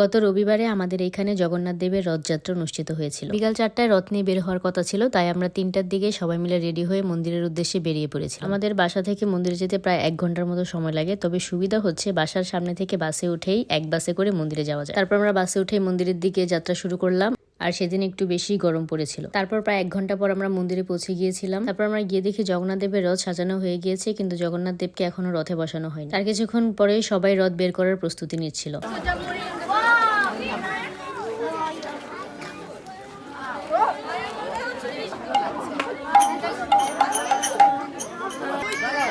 গত রবিবারে আমাদের এখানে জগন্নাথ দেবের রথযাত্রা অনুষ্ঠিত হয়েছিল। বিকাল চারটায় রথ নিয়ে বের হওয়ার কথা ছিল, তাই আমরা তিনটার দিকে সবাই মিলে রেডি হয়ে মন্দিরের উদ্দেশ্যে বেরিয়ে পড়েছি আমাদের বাসা থেকে মন্দিরে যেতে প্রায় এক ঘণ্টার মতো সময় লাগে, তবে সুবিধা হচ্ছে বাসার সামনে থেকে বাসে উঠেই এক বাসে করে মন্দিরে যাওয়া যায়। তারপর আমরা বাসে উঠেই মন্দিরের দিকে যাত্রা শুরু করলাম, আর সেদিন একটু বেশি গরম পড়েছিল। তারপর প্রায় এক ঘণ্টা পর আমরা মন্দিরে পৌঁছে গিয়েছিলাম। তারপর আমরা গিয়ে দেখি জগন্নাথ দেবের রথ সাজানো হয়ে গিয়েছে, কিন্তু জগন্নাথ দেবকে এখনও রথে বসানো হয়নি। তার কিছুক্ষণ পরে সবাই রথ বের করার প্রস্তুতি নিচ্ছিল।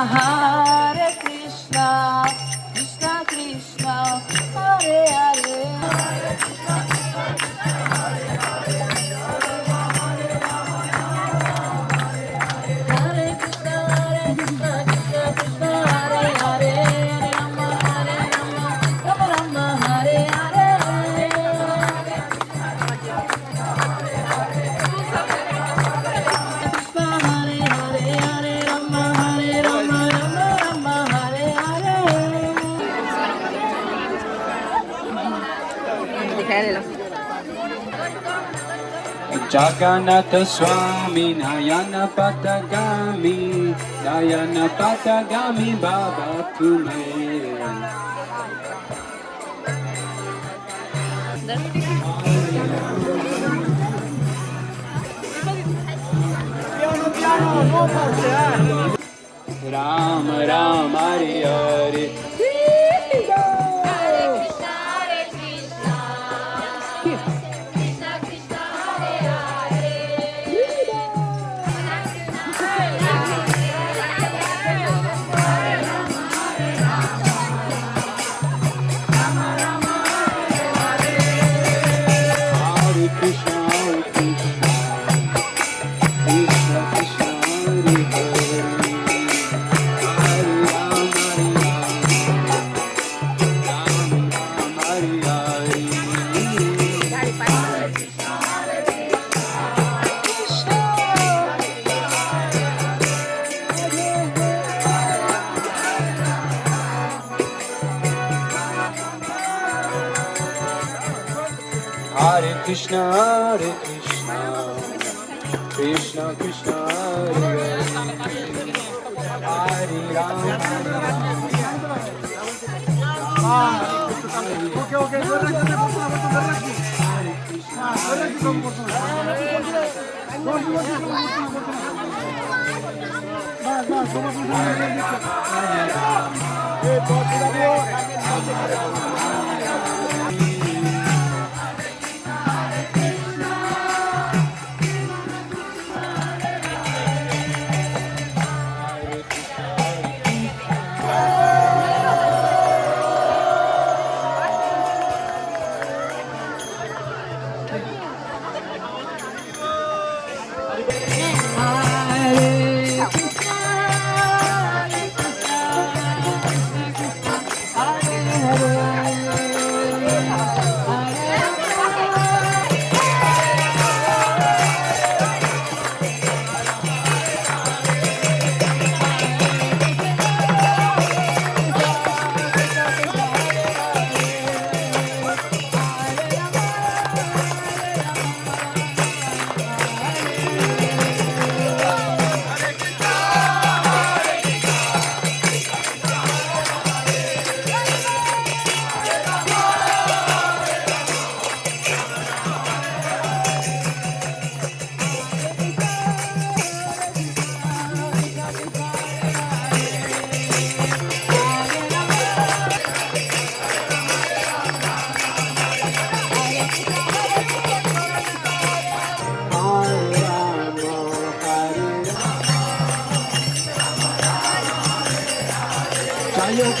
啊 Jagannath Swami Nayana Patagami Nayana Patagami Baba Tume. Piano piano, non forse eh. Ram Ram Hari Hari. Hare Krishna, Hare Krishna, Krishna Krishna, Hare Hare, Hare Ram, Hare Ram, Hare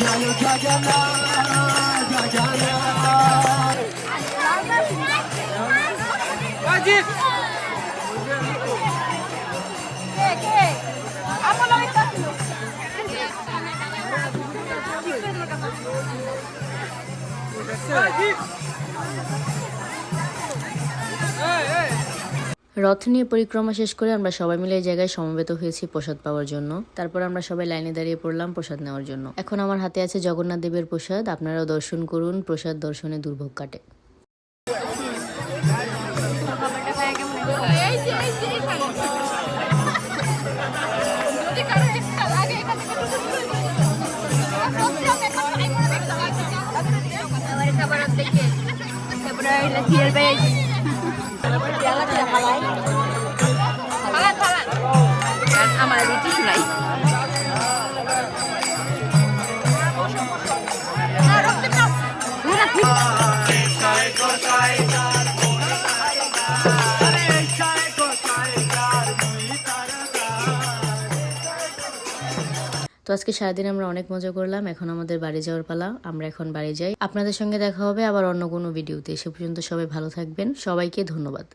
জয় জয় জগন্নাথ জগন্নাথ রথ নিয়ে পরিক্রমা শেষ করে আমরা সবাই মিলে এই জায়গায় সমবেত হয়েছি প্রসাদ পাওয়ার জন্য তারপর আমরা সবাই লাইনে দাঁড়িয়ে পড়লাম প্রসাদ নেওয়ার জন্য এখন আমার হাতে আছে জগন্নাথ দেবের প্রসাদ আপনারাও দর্শন করুন প্রসাদ দর্শনে দুর্ভোগ কাটে যে এই যে তো আজকে সারাদিন আমরা অনেক মজা করলাম। এখন আমাদের বাড়ি যাওয়ার পালা। আমরা এখন বাড়ি যাই। আপনাদের সঙ্গে দেখা হবে আবার অন্য কোনো ভিডিওতে। সে পর্যন্ত সবাই ভালো থাকবেন। সবাইকে ধন্যবাদ।